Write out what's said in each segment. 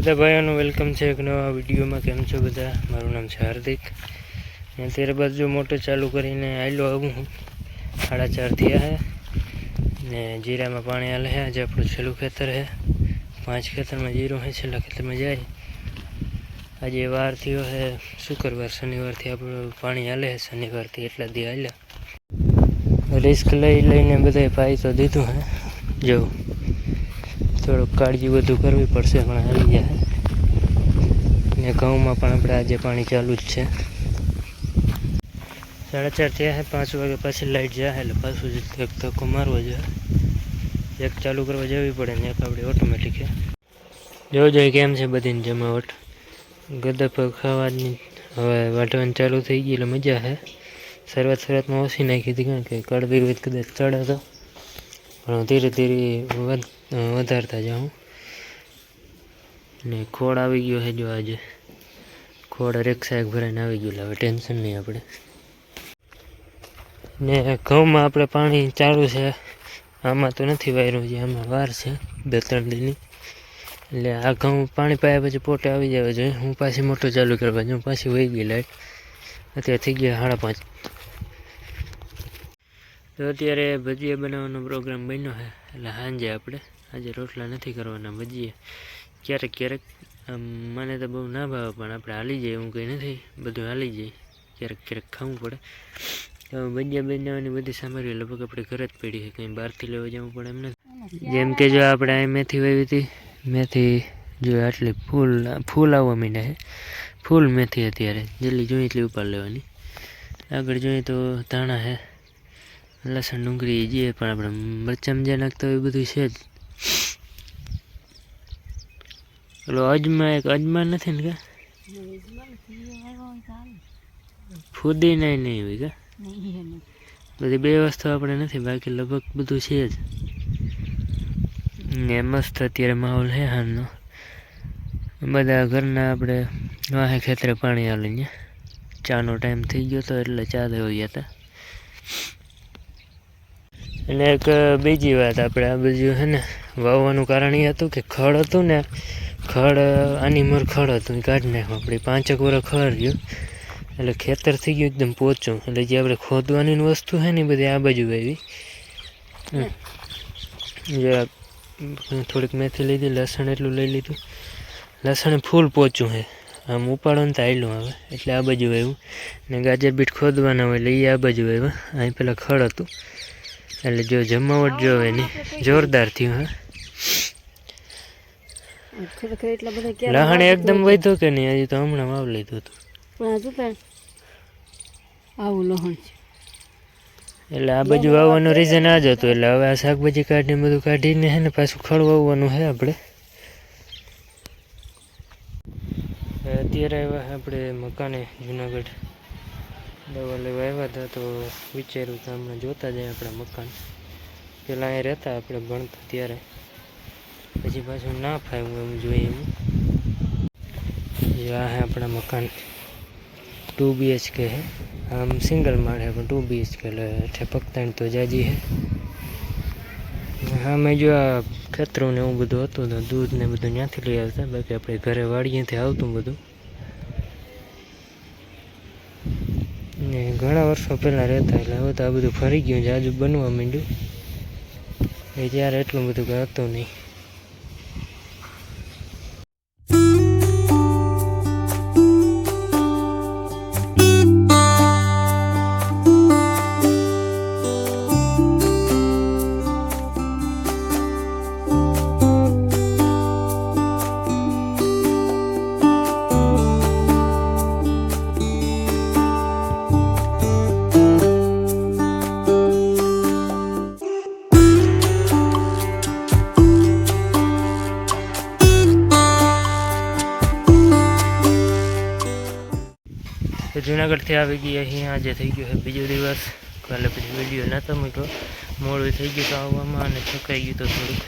બધા ભાઈઓનું વેલકમ છે એક નવા વિડીયોમાં. કેમ છો બધા? મારું નામ છે હાર્દિક. અને ત્યારબાદ જો મોટર ચાલુ કરીને આવેલો આવું હું. સાડા ચાર થયા હે. ને જીરામાં પાણી હાલે હે. આજે આપણું છેલ્લું ખેતર છે પાંચ ખેતરમાં જીરું હે, છેલ્લા ખેતરમાં જાય. આજે વાર થયો છે શુક્રવાર, શનિવારથી આપણું પાણી હાલે હે. શનિવારથી એટલા દી હાલ્યા રિસ્ક લઈ લઈને બધાએ પાઈ તો દીધું હે. જો થોડુંક કાળજી વધુ કરવી પડશે, પણ આવી જાય. ને ઘઉંમાં પણ આપણે આજે પાણી ચાલુ જ છે. સાડા ચાર થયા પાંચ વાગે પાછી લાઇટ જાય એટલે પાછું એક ધક્કો મારવો જોઈએ એક ચાલુ કરવા જવી પડે ને એક આપણે ઓટોમેટિક જોવું જોઈએ કેમ છે બધીની જમાવટ? ગદા પર ખાવાની હવે વાટવાની ચાલુ થઈ ગઈ એટલે મજા છે શરૂઆત શરૂઆતમાં ઓછી નાખી હતી કારણ કે કડવી કદાચ ચડે તો. પણ ધીરે ધીરે વધ વધારતા જાઉં ને ખોડ આવી ગયો છે જો આજે. ખોડ રિક્ષા એક ભરાઈને આવી ગયું હવે ટેન્શન નહીં આપણે. ને ઘઉંમાં આપણે પાણી ચાલુ છે. આમાં તો નથી વાયરું છે આમાં વાર છે, બે ત્રણ દિનની. એટલે આ ઘઉં પાણી પાયા પછી પોટે આવી જવા જોઈએ. હું પાછી મોટું ચાલુ કરવા જાઉં, પાછી વહી ગઈ લાઈટ અત્યારે થઈ ગયા સાડા પાંચ. તો અત્યારે ભજીયા બનાવવાનો પ્રોગ્રામ બન્યો છે. એટલે સાંજે આપણે, આજે રોટલા નથી કરવાના, ભજીયા. ક્યારેક ક્યારેક મને તો બહુ ના ભાવે, પણ આપણે હાલી જાય એવું કંઈ નથી. બધું હાલી જાય ક્યારેક ક્યારેક ખાવું પડે. તો ભજીયા બનાવવાની બધી સામગ્રી લગભગ આપણે ઘરે જ પડી છે. કંઈ બહારથી લેવા જવું પડે એમ નથી. જેમ કે જો આપણે અહીં મેથી વાવી હતી, મેથી જો આટલી ફૂલ ફૂલ આવવા માંડ્યા છે. ફૂલ મેથી અત્યારે, જેટલી જોઈએ એટલી ઉપાડ લેવાની. આગળ જોઈએ તો ધાણા છે. લસણ, ડુંગળી જે પણ આપણે મરચાં જે નાખતા હોય એ બધું છે જ. પેલો અજમા એક અજમા નથી ને કા? ફૂદી નહીં હોય કા? બધી બે વસ્તુ આપણે નથી, બાકી લગભગ બધું છે જ. ને મસ્ત અત્યારે માહોલ છે હાલનો. બધા ઘરના આપણે વાહે ખેતરે પાણી હાલીને ચાનો ટાઈમ થઈ ગયો હતો એટલે ચા દેવા ગયા હતા અને એક બીજી વાત આપણે આ બાજુ છે ને, વાવવાનું કારણ એ હતું કે ખડ હતું ને, ખડ આની મર ખડ હતું, એ કાઢી નાખ્યું આપણે. પાંચેક વર્ષ ખડ રહ્યું, એટલે ખેતર થઈ ગયું એકદમ પોચું. એટલે જે આપણે ખોદવાની વસ્તુ છે ને એ બધી આ બાજુ આવી જે થોડીક મેથી લીધી, લસણ એટલું લઈ લીધું. લસણ ફૂલ પોચું છે આમ ઉપાડો ને તો આયલું આવે. એટલે આ બાજુ આવ્યું ને ગાજર બીટ ખોદવાના હોય એટલે એ આ બાજુ આવ્યા અહીં પેલા ખડ હતું. એટલે જો જમાવટ જો એની જોરદાર થયું હા. લહણ એકદમ વધ્યો કે નહીં? હજી તો હમણાં વાવ લીધું હતું. પણ હજુ પણ આવું લહણ છે. એટલે આ બાજુ વાવવાનું રીઝન આ જ હતું. એટલે હવે આ શાકભાજી કાઢીને બધું કાઢીને હે ને પાછું ખળ વાવવાનું છે આપણે. અત્યારે આપણે મકાને જુનાગઢ. દવા લેવા આવ્યા હતા તો વિચાર્યું કે હમણાં જોતા જાય આપણા મકાન. પહેલાં અહીં રહેતા આપણે ભણતા ત્યારે. પછી પાછું ના ફાવ્યું એમ જોઈએ એમ. આ હે આપણા મકાન. ટુ બીએચકે હે. આમ સિંગલ માળ હે, પણ ટુ બીએચકે એટલે હેઠે પગતાણ તો જાજી હે. હા, મેં જો આ ખેતરું ને એવું બધું હતું તો દૂધ ને બધું ત્યાંથી લઈ આવતા. બાકી આપણે ઘરે વાડીએથી આવતું બધું. ને ઘણા વર્ષો પહેલાં રહેતા એટલે હવે તો આ બધું ફરી ગયું છે. આજુ બનવા માંડ્યું. એ ત્યારે એટલું બધું કંઈ હતું નહીં. તો જુનાગઢથી આવી ગઈ અહીં આજે થઈ ગયો છે બીજો દિવસ કાલે પછી વીડિયો નહોતો મૂક્યો મોડું થઈ ગયું તો આવવામાં અને થકાઈ ગયું તો થોડુંક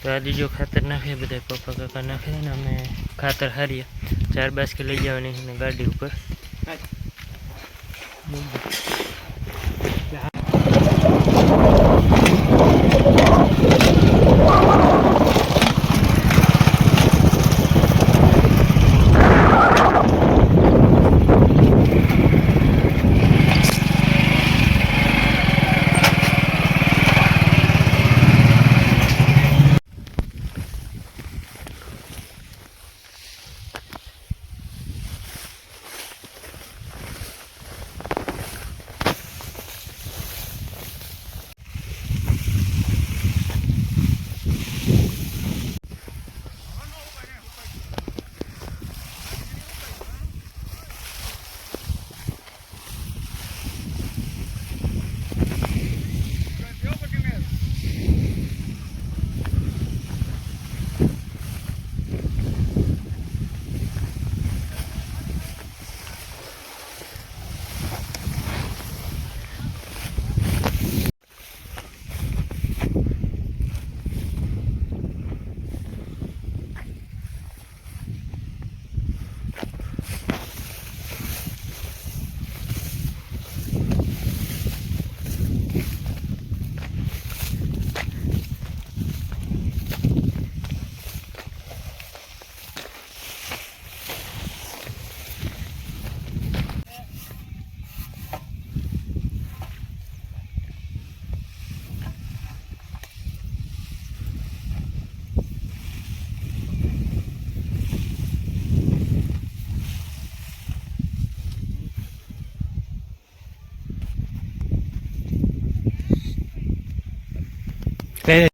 તો આજે જો ખાતર નાખીએ બધા પપ્પા કાકા નાખે ને અમે ખાતર હારીએ ચાર બાસ્કી લઈ જવાની અને ગાડી ઉપર Bene.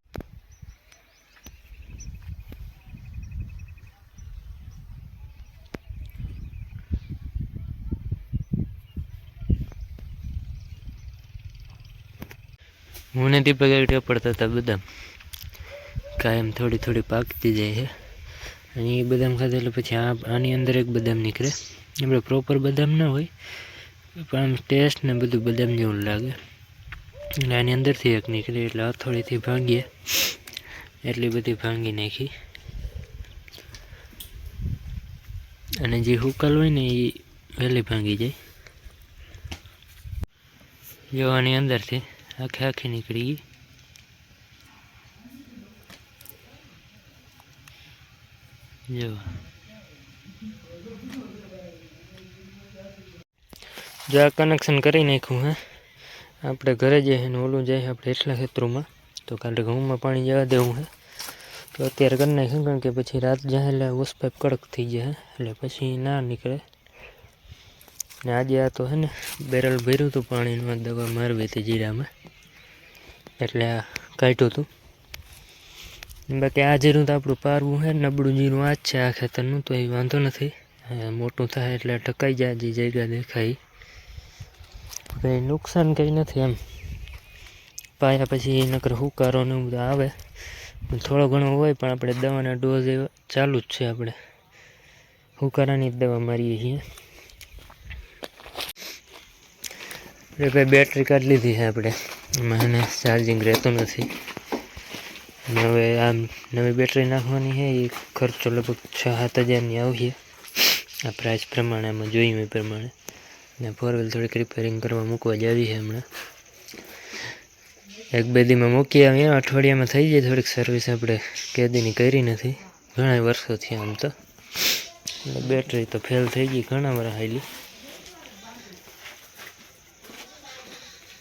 હું નથી પગાડ્યો પડતા હતા બદામ કાયમ થોડી થોડી પાકતી જાય છે. અને એ બદામ ખાધા એટલે પછી આ આની અંદર એક બદામ નીકળે. એમણે પ્રોપર બદામ ના હોય, પણ ટેસ્ટ ને બધું બદામ જેવું લાગે. એટલે આની અંદરથી એક નીકળી એટલે હથોડીથી ભાંગીએ. એટલી બધી ભાંગી નાખી. અને જે હુકલ હોય ને એ વહેલી ભાંગી જાય. જો અંદરથી આખે આખી નીકળી ગઈ. જો. જો આ કનેક્શન કરી નાખ્યું, હે? આપણે ઘરે જઈએ ને ઓલું જાય આપણે એટલા ખેતરોમાં તો કાલે ઘઉંમાં પાણી જવા દેવું હે. તો અત્યારે કરી નાખ્યું કારણ કે પછી રાત જાય એટલે ઓસ કડક થઈ જાય એટલે પછી ના નીકળે. ને આજે આ તો હે ને બેરલ ભર્યું હતું પાણીનું દવા મારવી હતી જીરામાં. એટલે આ કાઢ્યું હતું. બાકી આ જીરું તો આપણું પારવું છે નબળું જીરું આ જ છે આ ખેતરનું, તો એ વાંધો નથી. મોટું થાય એટલે ટકાઈ જાય, જે જગ્યા દેખાય કંઈ નુકસાન કંઈ નથી એમ. પાયા પછી નકર હુકારો ને એવું આવે. થોડો ઘણો હોય પણ આપણે દવાના ડોઝ એવા ચાલુ જ છે આપણે. હુકારાની જ દવા મારીએ છીએ. આપણે ભાઈ બેટરી કાઢી લીધી છે આપણે. એમાં એને ચાર્જિંગ રહેતું નથી. હવે આમ નવી બેટરી નાખવાની છે, એ ખર્ચો લગભગ છ સાત હજારની આવશે. આ પ્રાઇસ પ્રમાણે, આમાં જોયું એ પ્રમાણે. ને ફોર વ્હીલ થોડીક રિપેરિંગ કરવા મૂકવા જાવી છે હમણાં. એક બે દીમાં મૂકીએ અમે અઠવાડિયામાં થઈ જાય થોડીક સર્વિસ આપણે, કેદીની કરી નથી. ઘણા વર્ષો થયા આમ તો. બેટરી તો ફેલ થઈ ગઈ ઘણા વર્ષ હાલી